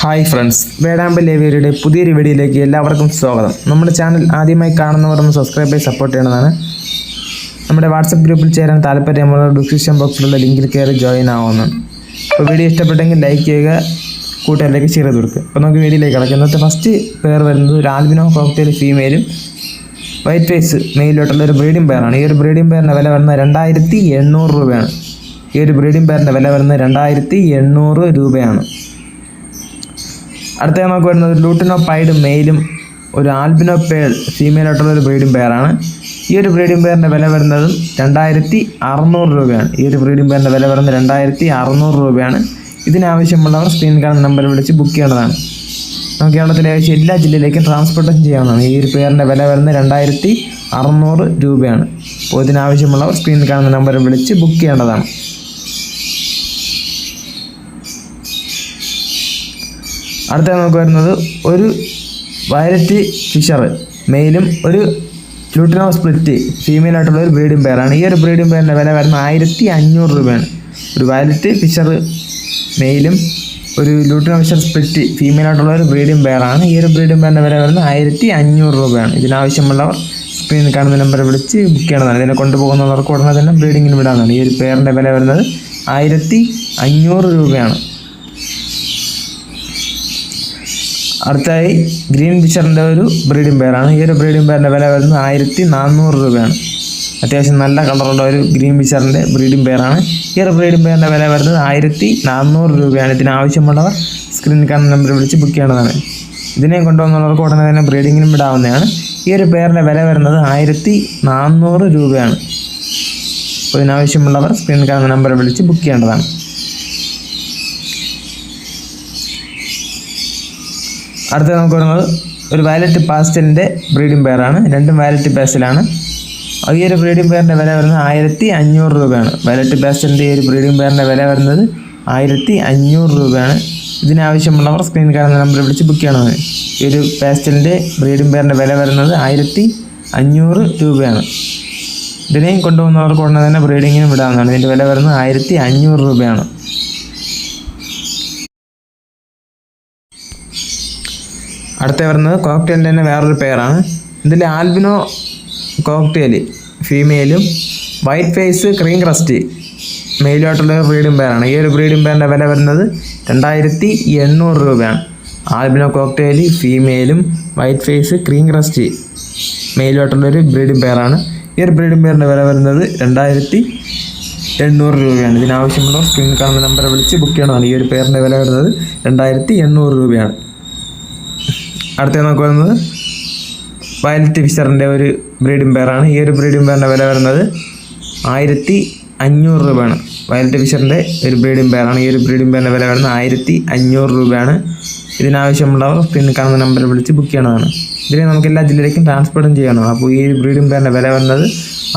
Hi friends. വേടാമ്പൽ ലേവിയരുടെ പുതിയൊരു വീഡിയോയിലേക്ക് എല്ലാവർക്കും സ്വാഗതം. നമ്മുടെ ചാനൽ ആദ്യമായി കാണുന്നവർ ഒന്ന് സബ്സ്ക്രൈബ് ചെയ്ത് സപ്പോർട്ട് ചെയ്യണതാണ് നമ്മുടെ വാട്സപ്പ് ഗ്രൂപ്പിൽ ചേരാൻ താല്പര്യമുള്ള ഡിസ്ക്രിപ്ഷൻ ബോക്സിലുള്ള ലിങ്കിൽ കയറി ജോയിൻ ആവുന്നു. അപ്പോൾ വീഡിയോ ഇഷ്ടപ്പെട്ടെങ്കിൽ ലൈക്ക് ചെയ്യുക കൂട്ടുകാരിലേക്ക് ഷെയർ ചെയ്ത് കൊടുക്കുക. അപ്പോൾ നമുക്ക് വീഡിയോയിലേക്ക് കിടക്കാം. ഇന്നത്തെ ഫസ്റ്റ് പേർ വരുന്നത് ഒരു ആൽബിനോ കോക്ടെയിൽ ഫീമെയിലും വൈറ്റ് ഫേസ് മെയിലോട്ടുള്ള ഒരു ബ്രീഡിംഗ് പെയറാണ് ഈ ഒരു ബ്രീഡിംഗ് പെയറിന്റെ വില വരുന്നത് രണ്ടായിരത്തി എണ്ണൂറ് രൂപയാണ്. ഈ ഒരു ബ്രീഡിംഗ് പെയറിന്റെ വില വരുന്നത് രണ്ടായിരത്തി എണ്ണൂറ് രൂപയാണ്. അടുത്ത നമുക്ക് വരുന്നത് ലൂട്ടിനോ പൈഡ് മെയിലും ഒരു ആൽബിനോ പേൾ ഫീമെയിലായിട്ടുള്ള ഒരു ബ്രീഡിംഗ് പെയറാണ് ഈ ഒരു ബ്രീഡിംഗ് പെയറിന്റെ വില വരുന്നതും രണ്ടായിരത്തി അറുന്നൂറ് രൂപയാണ്. ഈ ഒരു ബ്രീഡിംഗ് പെയറിന്റെ വില വരുന്നത് രണ്ടായിരത്തി അറുന്നൂറ് രൂപയാണ്. ഇതിനാവശ്യമുള്ളവർ സ്ക്രീൻ കാണുന്ന നമ്പറിൽ വിളിച്ച് ബുക്ക് ചെയ്യേണ്ടതാണ്. നമുക്ക് കേരളത്തിലെ ഏകദേശം എല്ലാ ജില്ലയിലേക്കും ട്രാൻസ്പോർട്ടേഷൻ ചെയ്യാവുന്നതാണ്. ഈ ഒരു പെയറിന്റെ വില വരുന്നത് രണ്ടായിരത്തി അറുന്നൂറ് രൂപയാണ്. അപ്പോൾ ഇതിനാവശ്യമുള്ളവർ സ്ക്രീനിൽ കാണുന്ന നമ്പറിൽ വിളിച്ച് ബുക്ക് ചെയ്യേണ്ടതാണ്. അടുത്ത നമുക്ക് വരുന്നത് ഒരു വയലറ്റ് ഫിഷർ. മെയിലും ഒരു ലൂട്ടിനോ സ്പ്ലിറ്റ് ഫീമെയിൽ ആയിട്ടുള്ള ഒരു ബ്രീഡിംഗ് പെയറാണ് ഈ ഒരു ബ്രീഡിംഗ് പെയറിന്റെ വില വരുന്ന ആയിരത്തി അഞ്ഞൂറ് രൂപയാണ്. ഒരു വയലറ്റ് ഫിഷർ മെയിലും ഒരു ലൂട്ടിനോ ഫിഷർ സ്പ്ലിറ്റ് ഫീമെയിൽ ആയിട്ടുള്ള ഒരു ബ്രീഡിംഗ് പെയറാണ് ഈ ഒരു ബ്രീഡിംഗ് പെയറിന്റെ വില വരുന്നത് ആയിരത്തി അഞ്ഞൂറ് രൂപയാണ്. ഇതിനാവശ്യമുള്ളവർ സ്ക്രീനിൽ കാണുന്ന നമ്പർ വിളിച്ച് ബുക്ക് ചെയ്യണതാണ്. ഇതിനെ കൊണ്ടുപോകുന്നവർക്ക് ഉടനെ തന്നെ ബ്രീഡിങ്ങിന് വിടാവുന്നതാണ് ഈ ഒരു പെയറിന്റെ വില വരുന്നത് ആയിരത്തി അഞ്ഞൂറ് രൂപയാണ്. അടുത്തായി ഗ്രീൻ ഫിഷറിന്റെ ഒരു ബ്രീഡിംഗ് പെയറാണ്. ഈ ഒരു ബ്രീഡിംഗ് പെയറിന്റെ വില വരുന്നത് ആയിരത്തി നാനൂറ് രൂപയാണ്. അത്യാവശ്യം നല്ല കളറുള്ള ഒരു ഗ്രീൻ ഫിഷറിന്റെ ബ്രീഡിംഗ് പെയറാണ്. ഈ ഒരു ബ്രീഡിംഗ് പെയറിന്റെ വില വരുന്നത് ആയിരത്തി നാനൂറ് രൂപയാണ്. ഇതിന് ആവശ്യമുള്ളവർ സ്ക്രീനിൽ കാണുന്ന നമ്പർ വിളിച്ച് ബുക്ക് ചെയ്യേണ്ടതാണ്. ഇതിനെ കൊണ്ടുവന്നുള്ളവർക്ക് ഉടനെ തന്നെ ബ്രീഡിങ്ങിനും വിടാവുന്നതാണ്. ഈ ഒരു പെയറിന്റെ വില വരുന്നത് ആയിരത്തി നാനൂറ് രൂപയാണ്. അപ്പോൾ ഇതിനാവശ്യമുള്ളവർ സ്ക്രീനിൽ കാണുന്ന നമ്പർ വിളിച്ച് ബുക്ക് ചെയ്യേണ്ടതാണ്. അടുത്ത നമുക്ക് വരുന്നത് ഒരു വയലറ്റ് പാസ്റ്റലിന്റെ ബ്രീഡിംഗ് പെയറാണ് രണ്ടും വയലറ്റ് പാസ്റ്റലാണ് ഈ ഒരു ബ്രീഡിംഗ് പെയറിന്റെ വില വരുന്നത് ആയിരത്തി അഞ്ഞൂറ് രൂപയാണ്. വയലറ്റ് പാസ്റ്റലിന്റെ ഈ ഒരു ബ്രീഡിംഗ് പെയറിന്റെ വില വരുന്നത് ആയിരത്തി അഞ്ഞൂറ് രൂപയാണ് ഇതിനാവശ്യമുള്ളവർ സ്ക്രീൻ കാണുന്ന നമ്പർ വിളിച്ച് ബുക്ക് ചെയ്യണമെന്ന് ഈ ഒരു പാസ്റ്റലിന്റെ ബ്രീഡിംഗ് പെയറിന്റെ വില വരുന്നത് ആയിരത്തി അഞ്ഞൂറ് രൂപയാണ്. ഇതിനെയും കൊണ്ടുപോകുന്നവർക്ക് ഉടനെ തന്നെ ബ്രീഡിങ്ങിനും വിടാവുന്നതാണ് ഇതിന്റെ വില വരുന്നത് ആയിരത്തി അഞ്ഞൂറ് രൂപയാണ്. അടുത്ത വരുന്നത് കോക്ടെയിലിന്റെ തന്നെ വേറൊരു പേരാണ്. ഇതിൽ ആൽബിനോ കോക്ടെയിൽ ഫീമെയിലും വൈറ്റ് ഫേസ് ക്രീം ക്രസ്റ്റ് മെയിലായിട്ടുള്ള ഒരു ബ്രീഡിംഗ് പെയറാണ് ഈ ഒരു ബ്രീഡിംഗ് പേരിന്റെ വില വരുന്നത് രണ്ടായിരത്തി എണ്ണൂറ് രൂപയാണ്. ആൽബിനോ കോക്ടെയിൽ ഫീമെയിലും വൈറ്റ് ഫേസ് ക്രീം ക്രസ്റ്റ് മെയിലായിട്ടുള്ളൊരു ബ്രീഡിംഗ് പേരാണ് ഈ ഒരു ബ്രീഡിംഗ് പേരിന്റെ വില വരുന്നത് രണ്ടായിരത്തി എണ്ണൂറ് രൂപയാണ്. ഇതിനാവശ്യമുള്ള സ്ക്രീൻ കാണുന്ന നമ്പറെ വിളിച്ച് ബുക്ക് ചെയ്യണമെന്നാണ് ഈ ഒരു പേരിന്റെ വില വരുന്നത് രണ്ടായിരത്തി എണ്ണൂറ് രൂപയാണ്. അടുത്ത നമുക്ക് വരുന്നത് വയലറ്റ് ഫിഷറിന്റെ ഒരു ബ്രീഡിംഗ് പെയറാണ് ഈ ഒരു ബ്രീഡിംഗ് പെയറിന്റെ വില വരുന്നത് ആയിരത്തി അഞ്ഞൂറ് രൂപയാണ്. വയലറ്റ് ഫിഷറിന്റെ ഒരു ബ്രീഡിംഗ് പെയറാണ് ഈ ഒരു ബ്രീഡിംഗ് പെയറിന്റെ വില വരുന്നത് ആയിരത്തി അഞ്ഞൂറ് രൂപയാണ്. ഇതിനാവശ്യമുള്ളവർ പിന്നെ കാണുന്ന നമ്പറിൽ വിളിച്ച് ബുക്ക് ചെയ്യണതാണ്. ഇതിനെ നമുക്ക് എല്ലാ ജില്ലയിലേക്കും ട്രാൻസ്പോർട്ടും ചെയ്യണം അപ്പോൾ ഈ ബ്രീഡിംഗ് പെയറിന്റെ വില വരുന്നത്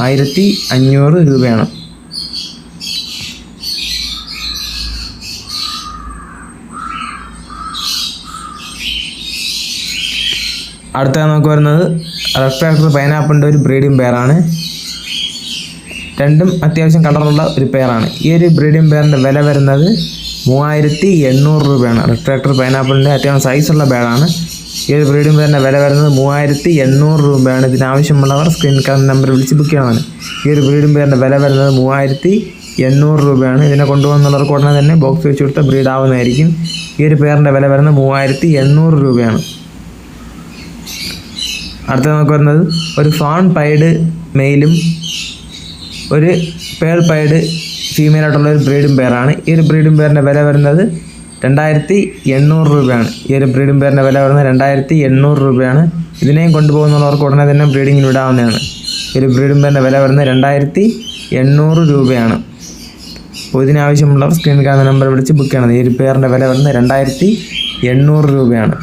ആയിരത്തി അഞ്ഞൂറ് രൂപയാണ്. അടുത്ത നമുക്ക് വരുന്നത് റെഡ് പൈനാപ്പിളിന്റെ ഒരു ബ്രീഡിംഗ് പെയറാണ് രണ്ടും അത്യാവശ്യം കളറുള്ള ഒരു പെയറാണ് ഈ ഒരു ബ്രീഡിംഗ് പെയറിന്റെ വില വരുന്നത് മൂവായിരത്തി എണ്ണൂറ് രൂപയാണ്. റെഡ് പൈനാപ്പിളിന്റെ അത്യാവശ്യം സൈസുള്ള പേരാണ് ഈ ഒരു ബ്രീഡിംഗ് പെയറിന്റെ വില വരുന്നത് മൂവായിരത്തി എണ്ണൂറ് രൂപയാണ്. ഇതിനാവശ്യമുള്ളവർ സ്ക്രീൻ കാർഡ് നമ്പർ വിളിച്ച് ബുക്ക് ചെയ്യണമെന്ന് ഈ ഒരു ബ്രീഡിംഗ് പെയറിന്റെ വില വരുന്നത് മൂവായിരത്തി എണ്ണൂറ് രൂപയാണ്. ഇതിനെ കൊണ്ടുപോകുന്നവർക്ക് ഉടനെ തന്നെ ബോക്സ് വെച്ച് കൊടുത്ത ബ്രീഡ് ആവുന്നതായിരിക്കും. ഈ ഒരു പെയറിന്റെ വില വരുന്നത് മൂവായിരത്തി എണ്ണൂറ് രൂപയാണ്. അടുത്ത നമുക്ക് വരുന്നത് ഒരു ഫോൺ പൈഡ് മെയിലും ഒരു പേൾ പൈഡ് ഫീമെയിൽ ആയിട്ടുള്ള ഒരു ബ്രീഡും പെയറാണ് ഈ ഒരു ബ്രീഡും പെയറിന്റെ വില വരുന്നത് രണ്ടായിരത്തി എണ്ണൂറ് രൂപയാണ്. ഈ ഒരു ബ്രീഡും പെയറിന്റെ വില വരുന്നത് രണ്ടായിരത്തി എണ്ണൂറ് രൂപയാണ്. ഇതിനെയും കൊണ്ടുപോകുന്നവർക്ക് ഉടനെ തന്നെ ബ്രീഡിങ്ങിന് വിടാവുന്നതാണ്. ഈ ഒരു ബ്രീഡും പെയറിന്റെ വില വരുന്നത് രണ്ടായിരത്തി എണ്ണൂറ് രൂപയാണ്. അപ്പോൾ ഇതിനാവശ്യമുള്ളവർ സ്ക്രീൻ കാണുന്ന നമ്പർ വിളിച്ച് ബുക്ക് ചെയ്യണം. ഈ ഒരു പെയറിന്റെ വില വരുന്നത് രണ്ടായിരത്തി എണ്ണൂറ് രൂപയാണ്.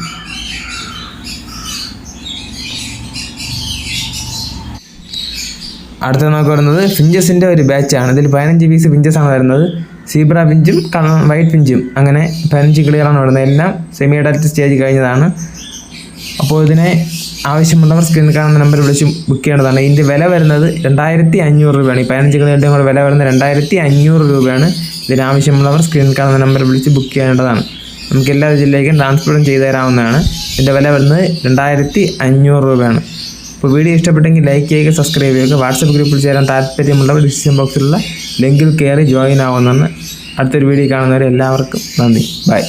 അടുത്ത നമുക്ക് വരുന്നത് ഫിഞ്ചസിന്റെ ഒരു ബാച്ചാണ് ഇതിൽ പതിനഞ്ച് പീസ് ഫിഞ്ചസ് ആണ് വരുന്നത്. സീബ്ര പിഞ്ചും വൈറ്റ് പിഞ്ചും. അങ്ങനെ പതിനഞ്ച് കിളികളാണ് വരുന്നത്. എല്ലാം സെമി അഡൽറ്റ് സ്റ്റേജ് കഴിഞ്ഞതാണ്. അപ്പോൾ ഇതിനെ ആവശ്യമുള്ളവർ സ്ക്രീനിൽ കാണുന്ന നമ്പർ വിളിച്ച് ബുക്ക് ചെയ്യേണ്ടതാണ്. ഇതിന്റെ വില വരുന്നത് രണ്ടായിരത്തി അഞ്ഞൂറ് രൂപയാണ്. ഈ പതിനഞ്ച് കിളികളുടെ കൂടെ വില വരുന്നത് രണ്ടായിരത്തി അഞ്ഞൂറ് രൂപയാണ് ഇതിനാവശ്യമുള്ളവർ സ്ക്രീനിൽ കാണുന്ന നമ്പർ വിളിച്ച് ബുക്ക് ചെയ്യേണ്ടതാണ്. നമുക്ക് എല്ലാ ജില്ലയിലേക്കും ട്രാൻസ്പോർട്ടും ചെയ്തു തരാവുന്നതാണ് ഇതിന്റെ വില വരുന്നത് രണ്ടായിരത്തി അഞ്ഞൂറ് രൂപയാണ്. അപ്പോൾ വീഡിയോ ഇഷ്ടപ്പെട്ടെങ്കിൽ ലൈക്ക് ചെയ്യുക സബ്സ്ക്രൈബ് ചെയ്യുക. വാട്സപ്പ് ഗ്രൂപ്പിൽ ചേരാൻ താല്പര്യമുള്ളവർ ഡിസ്ക്രിപ്ഷൻ ബോക്സിലുള്ള ലിങ്കിൽ കയറി ജോയിൻ ആവുന്നതാണ്. അടുത്തൊരു വീഡിയോ കാണുന്നവരെ എല്ലാവർക്കും നന്ദി. ബൈ